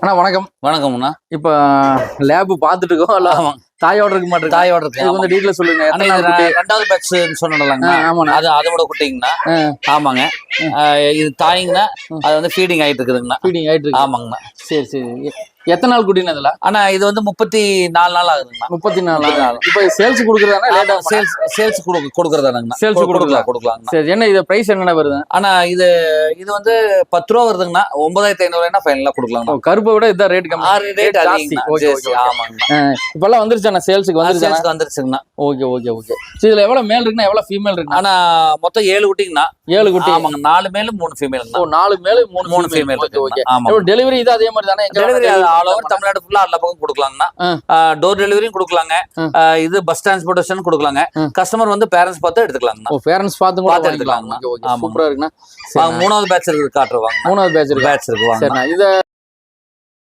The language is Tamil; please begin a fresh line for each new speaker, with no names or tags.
அண்ணா வணக்கம்.
வணக்கம்ண்ணா.
இப்ப லேப் பாத்துட்டு இருக்கோம். இல்ல
ஆமாம்
தாயோட இருக்க மாட்டேங்க
தாயோட இருக்கு.
கொஞ்சம் டீட்டெயில் சொல்லுங்க.
ரெண்டாவது பேட்ச் சொன்னலங்க
ஆமாண்ணா.
அது அதோட குட்டிங்கண்ணா.
ஆ.
ஆமாங்க. இது தாய்ங்கண்ணா. அது வந்து ஃபீடிங் ஆயிட்டு இருக்குதுங்கண்ணா.
ஃபீடிங் ஆயிட்டு இருக்கு.
ஆமாங்கண்ணா.
சரி சரி. எத்தனை நாள் இதுல
அண்ணா இது வந்து முப்பத்தி நாலு நாள் ஆகுதுங்கண்ணா.
முப்பத்தி நாலு
நாலு.
இப்ப சேல்ஸ் கொடுக்குறதானா லேட்டா
சேல்ஸ் சேல்ஸ் கொடுக்குறதானுங்கண்ணா.
Sales
கொடுக்கலாம்
கொடுக்கலாம். சரி என்ன இது பிரைஸ் என்னென்ன வருது?
ஆனா இது இது வந்து பத்து ரூபா வருதுங்கண்ணா. ஒன்பதாயிரத்தி ஐநூறுனா ஃபைனலா கொடுக்கலாங்கண்ணா.
ஓ, கருப்பை விட இதான் ரேட் கம்மி.
ஆறு ரேட். ஆமாங்கண்ணா.
இப்பெல்லாம் வந்துருச்சாண்ணா சேல்ஸுக்கு
சேல்ஸ்க்கு வந்துருச்சுங்கண்ணா.
Okay okay okay. சரி இதுல எவ்வளவு மேல் இருக்குன்னா எவ்வளவு ஃபீமேல் இருக்கு
ஆனா மொத்தம் ஏழு குட்டிங்கண்ணா.
ஏழு குட்டி.
ஆமாங்க நாலு மேலும் மூணு
ஓ நாலு மேல் மூணு
மூணு
female
female
okay okay. Delivery இது அதே மாதிரி தானே?
டெலிவரி ஆல் ஓவர் தமிழ்நாடு ஃபுல்லா எல்லா பக்கம் கொடுக்கலாங்கண்ணா. டோர் டெலிவரியும் கொடுக்கலாங்க. இது பஸ் டிரான்ஸ்போர்ட்டேஷன் கொடுக்கலாங்க. கஸ்டமர் வந்து பேரண்ட்ஸ் பார்த்து எடுத்துக்கலாங்கண்ணா.
பேரண்ட்ஸ் பார்த்து
பார்த்து எடுத்துக்கலாங்கண்ணா.
சூப்பரா இருக்குண்ணா.
மூணாவது பேட்ச் இருக்கு காட்டுருவாங்க
மூணாவது பேட்ச் இருக்கு?
பேட்ச் இருக்கு
இத